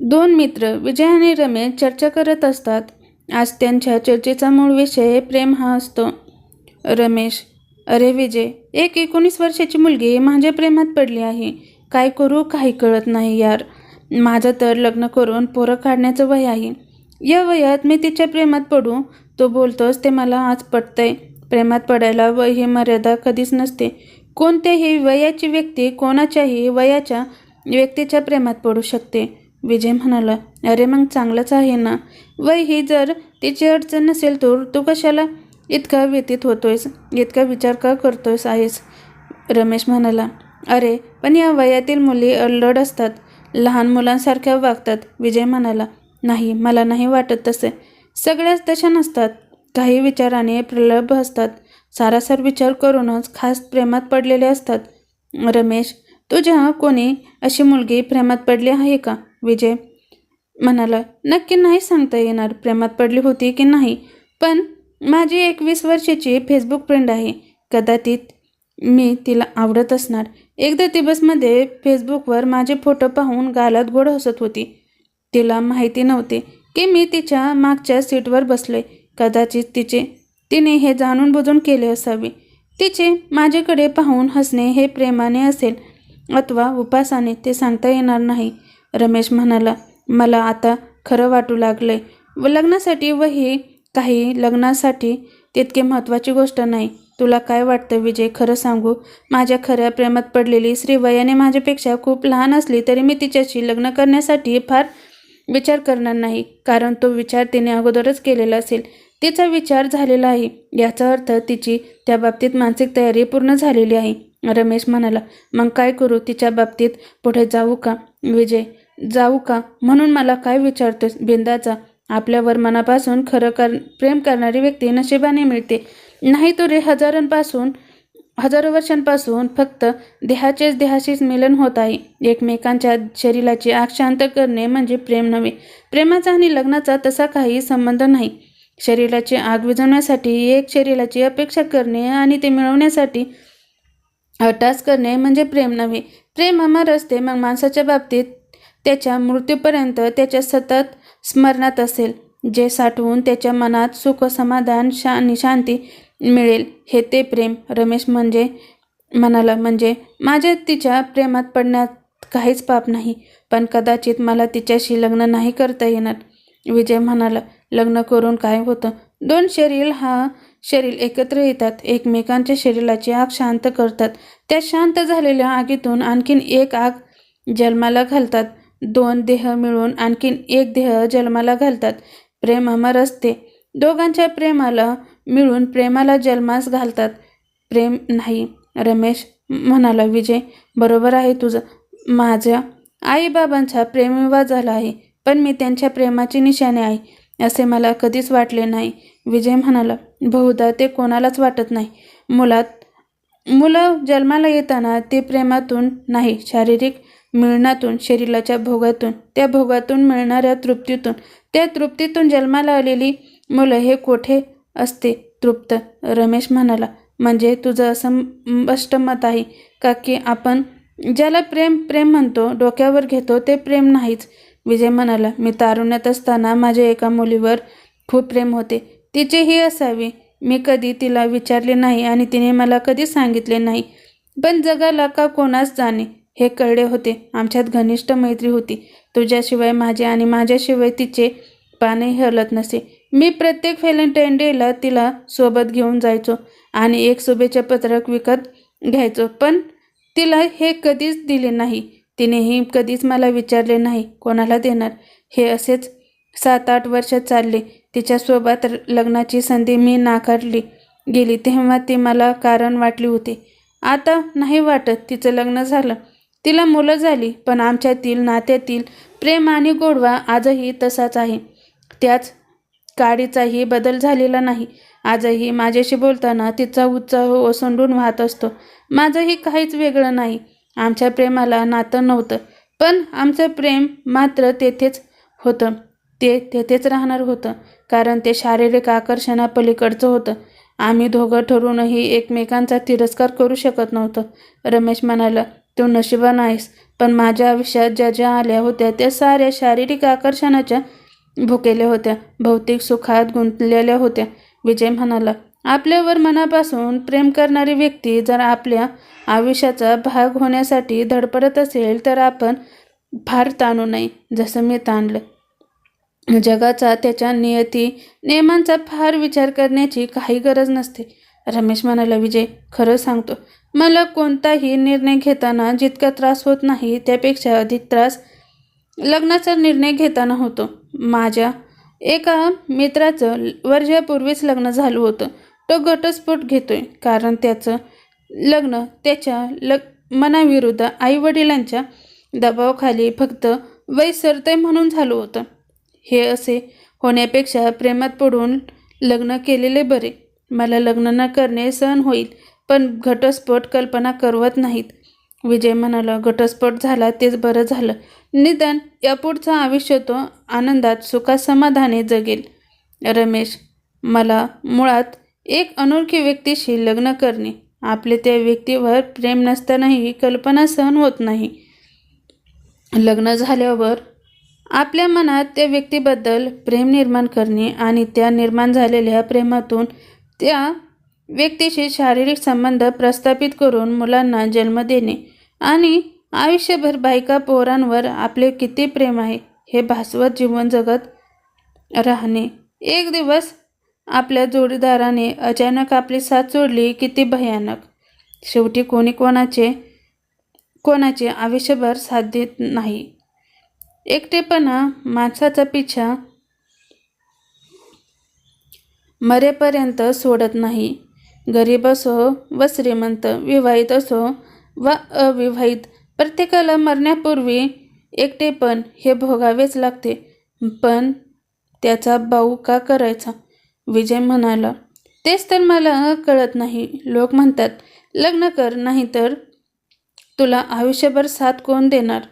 दोन मित्र विजय आणि रमेश चर्चा करत असतात. आज त्यांच्या चर्चेचा मूळ विषय प्रेम हा असतो. रमेश अरे विजय एक एकोणीस वर्षाची मुलगी माझ्या प्रेमात पडली आहे. काय करू काही कळत नाही यार. माझं तर लग्न करून पोरं काढण्याचं वय आहे. या वयात मी तिच्या प्रेमात पडू. तो बोलतोस ते मला आज पटतंय. प्रेमात पडायला वय ही मर्यादा कधीच नसते. कोणत्याही वयाची व्यक्ती कोणाच्याही वयाच्या व्यक्तीच्या प्रेमात पडू शकते. विजय म्हणाला अरे मग चांगलंच आहे ना? वय ही जर तिची अडचण नसेल तर तू कशाला इतका व्यतीत होतोयस? इतका विचार का करतोयस आहेस? रमेश म्हणाला अरे पण या वयातील मुली अल्लड असतात. लहान मुलांसारख्या वागतात. विजय म्हणाला नाही मला नाही वाटत तसे. सगळ्याच तशा नसतात. काही विचाराने प्रलभ असतात. सारासार विचार करूनच खास प्रेमात पडलेले असतात. रमेश तुझ्या कोणी अशी मुलगी प्रेमात पडली आहे का? विजय म्हणाला नक्की नाही सांगता येणार. प्रेमात पडली होती की नाही? पण माझी एकवीस वर्षाची फेसबुक फ्रेंड आहे. कदाचित मी तिला आवडत असणार. एकदा ती बसमध्ये फेसबुकवर माझे फोटो पाहून गालात गोड हसत होती. तिला माहिती नव्हते की मी तिच्या मागच्या सीटवर बसलोय. कदाचित तिचे तिने हे जाणून बुजून केले असावे. तिचे माझ्याकडे पाहून हसणे हे प्रेमाने असेल. अथवा उपासाने ते सांगता येणार नाही. रमेश म्हणाला मला आता खरं वाटू लागलंय. व लग्नासाठी व ही काही लग्नासाठी तितके महत्त्वाची गोष्ट नाही. तुला काय वाटतं विजय? खरं सांगू माझ्या खऱ्या प्रेमात पडलेली श्री वयाने माझ्यापेक्षा खूप लहान असली तरी मी तिच्याशी लग्न करण्यासाठी फार विचार करणार नाही. कारण तो विचार तिने अगोदरच केलेला असेल. तिचा विचार झालेला आहे. याचा अर्थ तिची त्या बाबतीत मानसिक तयारी पूर्ण झालेली आहे. रमेश म्हणाला मग काय करू? तिच्या बाबतीत पुढे जाऊ का? विजय जाऊ का? म्हणून मला काय विचारतोस? बिंदाचा. आपल्यावर मनापासून खरं कर प्रेम करणारी व्यक्ती नशिबाने मिळते. नाही तो रे हजारांपासून हजारो वर्षांपासून फक्त देहाचेच देहाशीच मिलन होत आहे. एकमेकांच्या शरीराची आग शांत करणे म्हणजे प्रेम नव्हे. प्रेमाचा आणि लग्नाचा तसा काही संबंध नाही. शरीराची आग विझवण्यासाठी एक शरीराची अपेक्षा करणे आणि ते मिळवण्यासाठी हटास करणे म्हणजे प्रेम नव्हे. प्रेम अमर असते मग माणसाच्या बाबतीत त्याच्या मृत्यूपर्यंत त्याच्या सतत स्मरणात असेल जे साठवून त्याच्या मनात सुख समाधान शा आणि शांती मिळेल हे ते प्रेम. रमेश म्हणजे म्हणाला म्हणजे माझ्या तिच्या प्रेमात पडण्यात काहीच पाप नाही पण कदाचित मला तिच्याशी लग्न नाही करता येणार. विजय म्हणाला लग्न करून काय होतं? दोन शरीर हा शरीर एकत्र येतात एकमेकांच्या शरीराची आग शांत करतात. त्या शांत झालेल्या आगीतून आणखीन एक आग जन्माला घालतात. दोन देह मिळून आणखीन एक देह जन्माला घालतात. प्रेम अमर असते. दोघांच्या प्रेमाला मिळून प्रेमाला जन्मास घालतात. प्रेम नाही रमेश म्हणाला विजय बरोबर आहे तुझं. माझ्या आईबाबांचा प्रेमविवाह झाला आहे पण मी त्यांच्या प्रेमाची निशाणे आहे असे मला कधीच वाटले नाही. विजय म्हणाला बहुधा ते कोणालाच वाटत नाही. मुलात मुलं जन्माला येताना ते प्रेमातून नाही शारीरिक मिळणातून शरीराच्या भोगातून त्या भोगातून मिळणाऱ्या तृप्तीतून. त्या तृप्तीतून जन्माला आलेली मुलं हे कोठे असते? तृप्त? रमेश म्हणाला. म्हणजे तुझं असं स्पष्ट मत आहे का की आपण ज्याला प्रेम प्रेम म्हणतो डोक्यावर घेतो ते प्रेम नाहीच? विजय म्हणाला. मी तारुण्यात असताना माझ्या एका मुलीवर खूप प्रेम होते. तिचेही असावे. मी कधी तिला विचारले नाही आणि तिने मला कधी सांगितले नाही. पण जगाला का कोणास जाणे? हे कळले होते. आमच्यात घनिष्ठ मैत्री होती. तुझ्याशिवाय माझे आणि माझ्याशिवाय तिचे पाने हलत नसे. मी प्रत्येक व्हॅलेंटाईन डेला तिला सोबत घेऊन जायचो आणि एक शुभेच्छा पत्रक विकत घ्यायचो पण तिला हे कधीच दिले नाही. तिनेही कधीच मला विचारले नाही कोणाला देणार? हे असेच सात आठ वर्ष चालले. तिच्यासोबत लग्नाची संधी मी नाकारली गेली तेव्हा ती मला कारण वाटली होती. आता नाही वाटत तिचं लग्न झालं. तिला मुलं झाली पण आमच्यातील नात्यातील प्रेम आणि गोडवा आजही तसाच आहे. त्याच काडीचाही बदल झालेला नाही. आजही माझ्याशी बोलताना तिचा उत्साह ओसंडून वाहत असतो. माझंही काहीच वेगळं नाही. आमच्या प्रेमाला नातं नव्हतं पण आमचं प्रेम मात्र तेथेच होतं. ते तेथेच राहणार होतं कारण ते शारीरिक आकर्षणापलीकडचं होतं. आम्ही दोघं ठरूनही एकमेकांचा तिरस्कार करू शकत नव्हतं. रमेश म्हणाला तू नशिबान आहेस पण माझ्या आयुष्यात ज्या ज्या आल्या होत्या त्या साऱ्या शारीरिक आकर्षणाच्या भुकेल्या होत्या. भौतिक सुखात गुंतलेल्या होत्या. विजय म्हणाला आपल्यावर मनापासून प्रेम करणारी व्यक्ती जर आपल्या आयुष्याचा भाग होण्यासाठी धडपडत असेल तर आपण फार ताणू नये जसं मी ताणलं. जगाचा त्याच्या नियती नियमांचा फार विचार करण्याची काही गरज नसते. रमेश म्हणाला विजय खरं सांगतो. मला कोणताही निर्णय घेताना जितका त्रास होत नाही त्यापेक्षा अधिक त्रास लग्नाचा निर्णय घेताना होतो. माझ्या एका मित्राचं वर्षापूर्वीच लग्न झालं होतं. तो घटस्फोट घेतोय कारण त्याचं लग्न त्याच्या लग मनाविरुद्ध आईवडिलांच्या दबावाखाली फक्त वय सरतय म्हणून झालं होतं. हे असे होण्यापेक्षा प्रेमात पडून लग्न केलेले बरे. मला लग्न न करणे सहन होईल पण घटस्फोट कल्पना करवत नाहीत. विजय म्हणाला घटस्फोट झाला तेच बरं झालं. निदान यापुढचं आयुष्य तो आनंदात सुखासमाधाने जगेल. रमेश मला मुळात एक अनोळखी व्यक्तीशी लग्न करणे. आपले त्या व्यक्तीवर प्रेम नसतानाही कल्पना सहन होत नाही. लग्न झाल्यावर आपल्या मनात त्या व्यक्तीबद्दल प्रेम निर्माण करणे आणि त्या निर्माण झालेल्या प्रेमातून त्या व्यक्तीशी शारीरिक संबंध प्रस्थापित करून मुलांना जन्म देणे आणि आयुष्यभर बायका पोरांवर आपले किती प्रेम आहे हे भासवत जीवन जगत राहणे. एक दिवस आपल्या जोडीदाराने अचानक आपली साथ सोडली किती भयानक. शेवटी कोणी कोणाचे कोणाचे आयुष्यभर साथ देत नाही. एकटेपणा माणसाचा पिछा मरेपर्यंत सोडत नाही. गरीब असो व श्रीमंत विवाहित असो व अविवाहित प्रत्येकाला मरण्यापूर्वी एकटेपण हे भोगावेच लागते. पण त्याचा भाऊ का करायचा? विजय म्हणाला तेच तर मला कळत नाही. लोक म्हणतात लग्न कर नाही तर तुला आयुष्यभर साथ कोण देणार?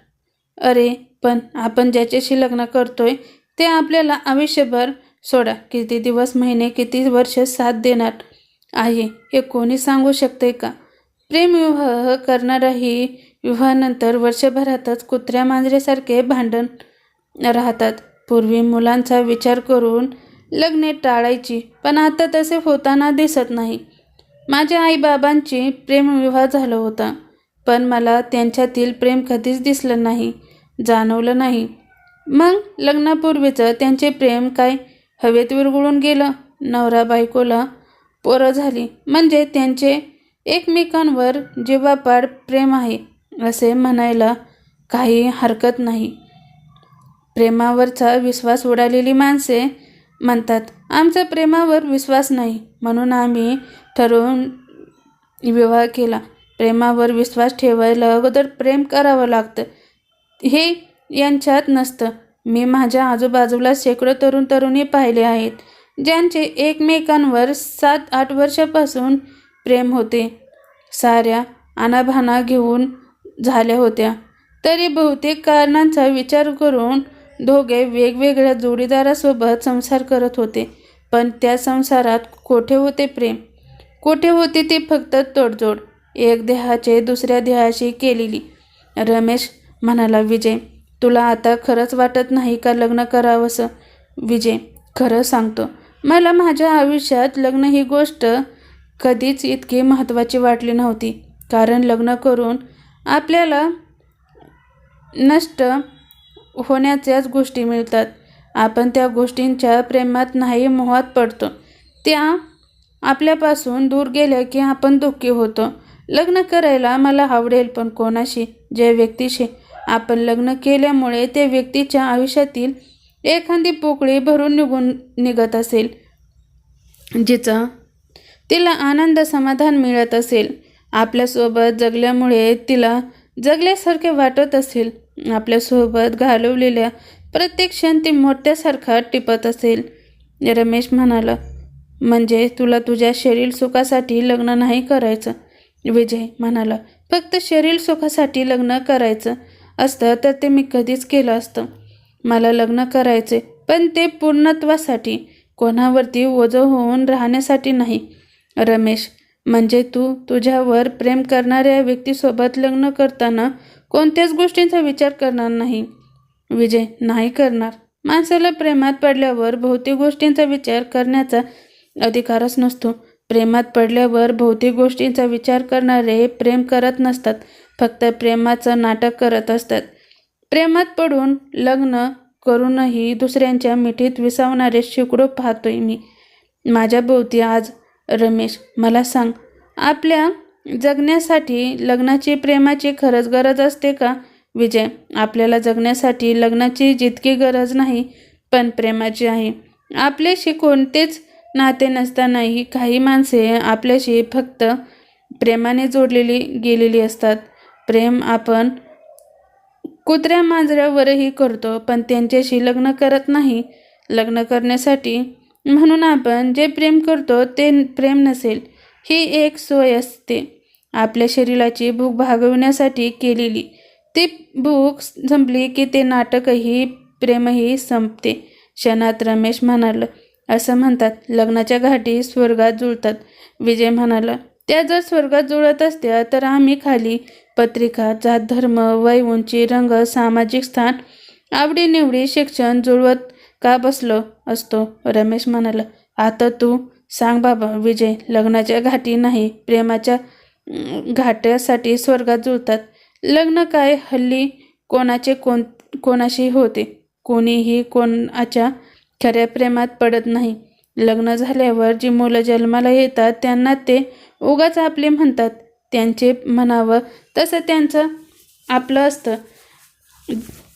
अरे पण आपण ज्याच्याशी लग्न करतोय ते आपल्याला आयुष्यभर सोडा किती दिवस महिने किती वर्ष साथ देणार? आहे हे कोणी सांगू शकते का? प्रेमविवाह करणाराही विवाहानंतर वर्षभरातच कुत्र्या मांजरेसारखे भांडण राहतात. पूर्वी मुलांचा विचार करून लग्ने टाळायची पण आता तसे होताना दिसत नाही. माझ्या आईबाबांची प्रेमविवाह झाला होता पण मला त्यांच्यातील प्रेम कधीच दिसलं नाही जाणवलं नाही. मग लग्नापूर्वीचं त्यांचे प्रेम काय? हवेत विरघळून गेलं. नवरा बायकोला पोरं झाली. म्हणजे त्यांचे एकमेकांवर जीवापाड प्रेम आहे असे म्हणायला काही हरकत नाही. प्रेमावरचा विश्वास उडालेली माणसे म्हणतात आमचा प्रेमावर विश्वास नाही. म्हणून आम्ही ठरवून विवाह केला. प्रेमावर विश्वास ठेवायला अगोदर प्रेम करावं लागतं. हे यांच्यात नसतं. मी माझ्या आजूबाजूला शेकडो तरुण तरुणी पाहिले आहेत ज्यांचे एकमेकांवर सात आठ वर्षापासून प्रेम होते. साऱ्या आनाभाना घेऊन झाल्या होत्या. तरी बहुतेक कारणांचा विचार करून दोघे वेगवेगळ्या जोडीदारासोबत संसार करत होते पण त्या संसारात कोठे होते प्रेम? कोठे होते ते फक्त तोडजोड. एक देहाचे दुसऱ्या देहाशी केलेली. रमेश म्हणाला विजय तुला आता खरंच वाटत नाही का लग्न करावंसं? विजय खरं सांगतो. मला माझ्या आयुष्यात लग्न ही गोष्ट कधीच इतकी महत्त्वाची वाटली नव्हती. कारण लग्न करून आपल्याला नष्ट होण्याच्याच गोष्टी मिळतात. आपण त्या गोष्टींच्या प्रेमात नाही मोहात पडतो. त्या आपल्यापासून दूर गेल्या की आपण दुःखी होतो. लग्न करायला मला आवडेल पण कोणाशी? ज्या व्यक्तीशी आपण लग्न केल्यामुळे त्या व्यक्तीच्या आयुष्यातील एखादी पोकळी भरून निघून निघत असेल जिचा तिला आनंद समाधान मिळत असेल. आपल्यासोबत जगल्यामुळे तिला जगल्यासारखे वाटत असेल. आपल्यासोबत घालवलेल्या प्रत्येक क्षण ती मोठ्यासारखा टिपत असेल. रमेश म्हणाला म्हणजे तुला तुझ्या शरीर सुखासाठी लग्न नाही करायचं? विजय म्हणाला फक्त शरीर सुखासाठी लग्न करायचं. असतं तर ते मी कधीच केलं असतं. मला लग्न करायचे पण ते पूर्णत्वासाठी कोणावरती ओझं होऊन राहण्यासाठी नाही. रमेश म्हणजे तू तुझ्यावर प्रेम करणाऱ्या व्यक्तीसोबत लग्न करताना कोणत्याच गोष्टींचा विचार करणार नाही. विजय नाही करणार. माणसाला प्रेमात पडल्यावर भौतिक गोष्टींचा विचार करण्याचा अधिकारच नसतो. प्रेमात पडल्यावर भौतिक गोष्टींचा विचार करणारे प्रेम करत नसतात. फक्त प्रेमाचं नाटक करत असतात. प्रेमात पडून लग्न करूनही दुसऱ्यांच्या मिठीत विसावणारे शेकडो पाहतोय मी. माझ्या भोवती आज रमेश मला सांग आपल्या जगण्यासाठी लग्नाची प्रेमाची खरंच गरज असते का? विजय आपल्याला जगण्यासाठी लग्नाची जितकी गरज नाही पण प्रेमाची आहे. आपल्याशी कोणतेच नाते नसतानाही काही माणसे आपल्याशी फक्त प्रेमाने जोडलेली गेलेली असतात. प्रेम आपण कुत्र्या मांजऱ्यावरही करतो पण त्यांच्याशी लग्न करत नाही. लग्न करण्यासाठी म्हणून आपण जे प्रेम करतो ते प्रेम नसेल. ही एक सोय असते. आपल्या शरीराची भूक भागवण्यासाठी केलेली ती भूक संपली की ते नाटकही प्रेमही संपते. क्षणात रमेश म्हणाल असं म्हणतात लग्नाच्या घाटी स्वर्गात जुळतात. विजय म्हणाला त्या जर स्वर्गात जुळत असत्या तर आम्ही खाली पत्रिका जात धर्म वय उंची रंग सामाजिक स्थान आवडीनिवडी शिक्षण जुळवत का बसलो असतो? रमेश म्हणाला आता तू सांग बाबा विजय लग्नाच्या घाटी नाही प्रेमाच्या घाट्यासाठी स्वर्गात जुळतात. लग्न काय हल्ली कोणाचे कोण कोणाशी होते? कोणीही कोणाच्या खऱ्या प्रेमात पडत नाही. लग्न झाल्यावर जी मुलं जन्माला येतात त्यांना ते उगाच आपले म्हणतात त्यांचे म्हणावं. तसं त्यांचं आपलं असतं.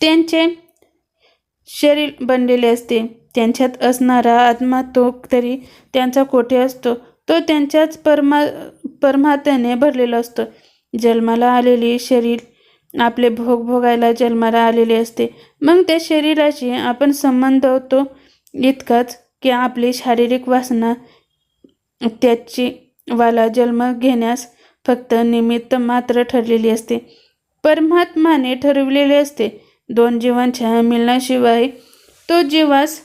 त्यांचे शरीर बनलेले असते. त्यांच्यात असणारा आत्मा तो तरी त्यांचा कोठे असतो? तो त्यांच्याच परमा परमात्याने भरलेला असतो. जन्माला आलेली शरीर आपले भोग भोगायला जन्माला आलेले असते. मग त्या शरीराशी आपण संबंध होतो इतकाच की आपली शारीरिक वासना त्याची वाला जन्म घेण्यास फक्त निमित्त मात्र ठरलेली असते. परमात्माने ठरवलेले असते. दोन जीवांच्या मिलनाशिवाय तो जीवास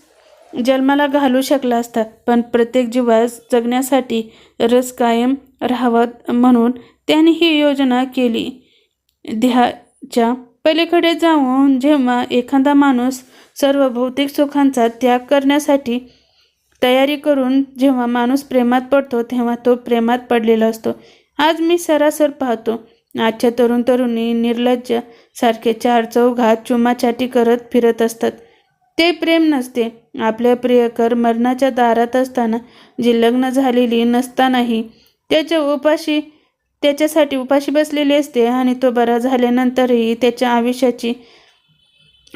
जन्माला घालू शकला असता पण प्रत्येक जीवास जगण्यासाठी रस कायम राहावा म्हणून त्याने ही योजना केली. ध्याच्या पलीकडे जाऊन जेव्हा एखादा माणूस सर्व भौतिक सुखांचा त्याग करण्यासाठी तयारी करून जेव्हा माणूस प्रेमात पडतो तेव्हा तो प्रेमात पडलेला असतो. आज मी सरासर पाहतो. आजच्या तरुण तरुणी निर्लज्ज सारखे चार चौघात चुमाचाटी करत फिरत असतात. ते प्रेम नसते. आपल्या प्रियकर मरणाच्या दारात असताना जी लग्न झालेली नसतानाही त्याच्या उपाशी त्याच्यासाठी उपाशी बसलेली असते आणि तो बरा झाल्यानंतरही त्याच्या आयुष्याची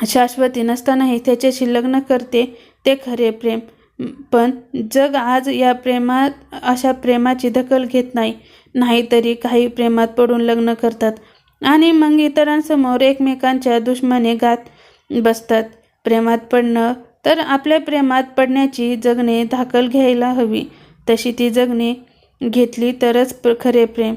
शाश्वती नसतानाही त्याच्याशी लग्न करते ते खरे प्रेम. पण जग आज या प्रेमात अशा प्रेमाची दखल घेत नाही. नाहीतरी काही प्रेमात पडून लग्न करतात आणि मग इतरांसमोर एकमेकांच्या दुश्मने गात बसतात. प्रेमात पडणं तर आपल्या प्रेमात पडण्याची जगणे दाखल घ्यायला हवी. तशी ती जगणे घेतली तरच खरे प्रेम.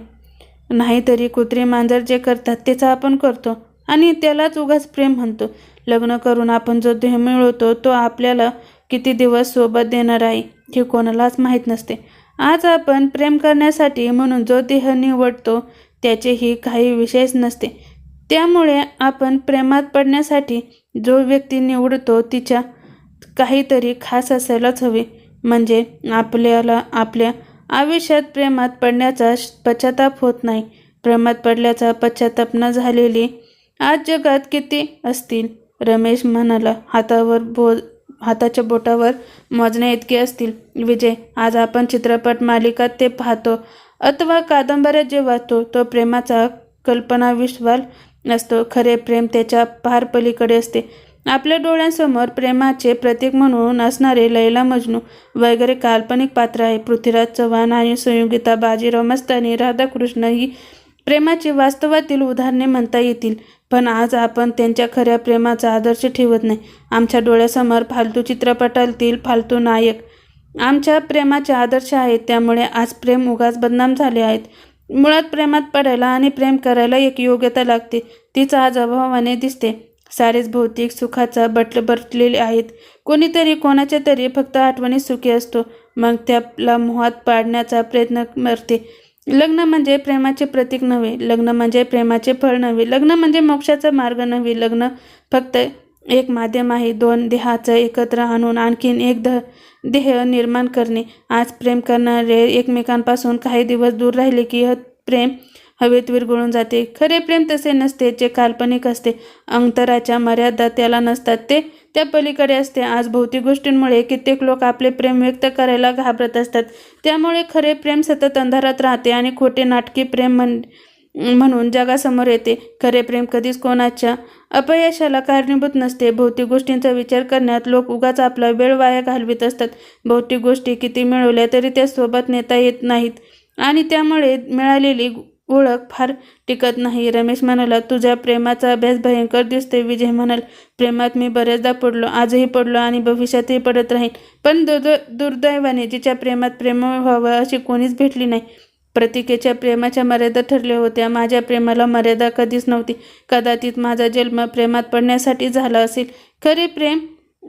नाहीतरी कुत्रे मांजर जे करतात तेच आपण करतो आणि त्यालाच उगाच प्रेम म्हणतो. लग्न करून आपण जो देह मिळवतो तो आपल्याला किती दिवस सोबत देणार आहे हे कोणालाच माहीत नसते. आज आपण प्रेम करण्यासाठी म्हणून जो देह निवडतो त्याचेही काही विशेष नसते. त्यामुळे आपण प्रेमात पडण्यासाठी जो व्यक्ती निवडतो तिच्या काहीतरी खास असायलाच हवे. म्हणजे आपल्याला आपल्या आयुष्यात प्रेमात पडण्याचा श- पश्चाताप होत नाही. प्रेमात पडल्याचा पश्चाताप न झालेली आज जगात किती असतील? रमेश म्हणाला हातावर बोल हाताच्या बोटावर मोजण्या इतके असतील. विजय आज आपण चित्रपट मालिकात ते पाहतो. अथवा कादंबऱ्यात जे वाचतो तो प्रेमाचा कल्पना विश्वाल असतो खरे प्रेम त्याच्या पार पलीकडे असते. आपल्या डोळ्यांसमोर प्रेमाचे प्रतीक म्हणून असणारे लैला मजनू वगैरे काल्पनिक पात्र आहे. पृथ्वीराज चव्हाण आणि संयोगिता बाजीराव मस्तानी राधाकृष्ण ही प्रेमाची वास्तवातील उदाहरणे म्हणता येतील. पण आज आपण त्यांच्या खऱ्या प्रेमाचा आदर्श ठेवत नाही. आमच्या डोळ्यासमोर फालतू चित्रपटातील फालतू नायक आमच्या प्रेमाचे आदर्श आहेत. त्यामुळे आज प्रेम उगाच बदनाम झाले आहेत. मुळात प्रेमात पडायला आणि प्रेम करायला एक योग्यता लागते. तीच आज अभावाने दिसते. सारेच भौतिक सुखाचा बटल बटलेले आहेत. कोणीतरी कोणाच्या तरी फक्त आठवणी सुखी असतो. मग त्याला मोहात पाडण्याचा प्रयत्न करते. लग्न म्हणजे प्रेमाचे प्रतीक नव्हे लग्न म्हणजे प्रेमाचे फळ नव्हे लग्न म्हणजे मोक्षाचा मार्ग नव्हे लग्न फक्त एक माध्यम आहे दोन देहाचं एकत्र आणून आणखीन एक ध देह निर्माण करणे. आज प्रेम करणारे एकमेकांपासून काही दिवस दूर राहिले की प्रेम हवेत विरघळून जाते. खरे प्रेम तसे नसते जे काल्पनिक असते. अंतराच्या मर्यादा त्याला नसतात. ते त्या पलीकडे असते. आज भौतिक गोष्टींमुळे कित्येक लोक आपले प्रेम व्यक्त करायला घाबरत असतात. त्यामुळे खरे प्रेम सतत अंधारात राहते आणि खोटे नाटकी प्रेम म्हण म्हणून जगासमोर येते. खरे प्रेम कधीच कोणाच्या अपयशाला कारणीभूत नसते. भौतिक गोष्टींचा विचार करण्यात लोक उगाच आपला वेळ वाया घालवित असतात. भौतिक गोष्टी किती मिळवल्या तरी त्या सोबत नेता येत नाहीत. आणि त्यामुळे मिळालेली ओळख फार टिकत नाही. रमेश म्हणाला तुझ्या प्रेमाचा अभ्यास भयंकर दिसतोय. विजय म्हणाल प्रेमात मी बऱ्याचदा पडलो आजही पडलो आणि भविष्यातही पडत राहीन. पण दुर्द दुर्दैवाने जिच्या प्रेमात प्रेम व्हावं अशी कोणीच भेटली नाही. प्रतिकेच्या प्रेमाच्या मर्यादा ठरल्या होत्या. माझ्या प्रेमाला मर्यादा कधीच नव्हती. कदाचित माझा जन्म प्रेमात पडण्यासाठी झाला असेल. खरे प्रेम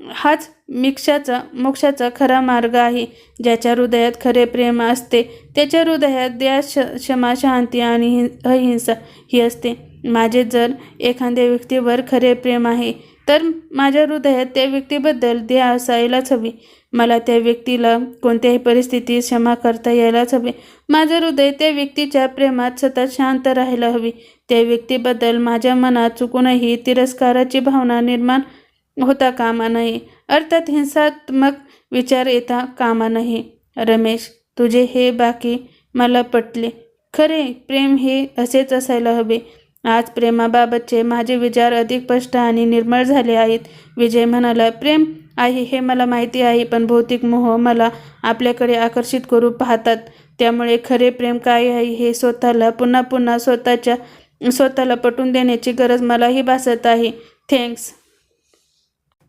हाच मिक्षाचा मोक्षाचा खरा मार्ग आहे ज्याच्या हृदयात खरे प्रेम असते. त्याच्या हृदयात दया श क्षमा शांती आणि हिं- अहिंसा ही असते. माझे जर एखाद्या व्यक्तीवर खरे प्रेम आहे तर माझ्या हृदयात त्या व्यक्तीबद्दल दया असायलाच हवी. मला त्या व्यक्तीला कोणत्याही परिस्थितीत क्षमा करता यायलाच हवे. माझं हृदय त्या व्यक्तीच्या प्रेमात सतत शांत राहायला हवी. त्या व्यक्तीबद्दल माझ्या मनात चुकूनही तिरस्काराची भावना निर्माण होता कामा नये. अर्थात हिंसात्मक विचार येता कामा नये. रमेश तुझे हे बाकी मला पटले. खरे प्रेम हे असेच असायला हवे. आज प्रेमाबाबतचे माझे विचार अधिक स्पष्ट आणि निर्मळ झाले आहेत. विजय म्हणाला प्रेम आहे हे मला माहिती आहे पण भौतिक मोह मला आपल्याकडे आकर्षित करू पाहतात. त्यामुळे खरे प्रेम काय आहे हे स्वतःला पुन्हा पुन्हा स्वतःच्या स्वतःला पटवून देण्याची गरज मलाही भासत आहे. थँक्स.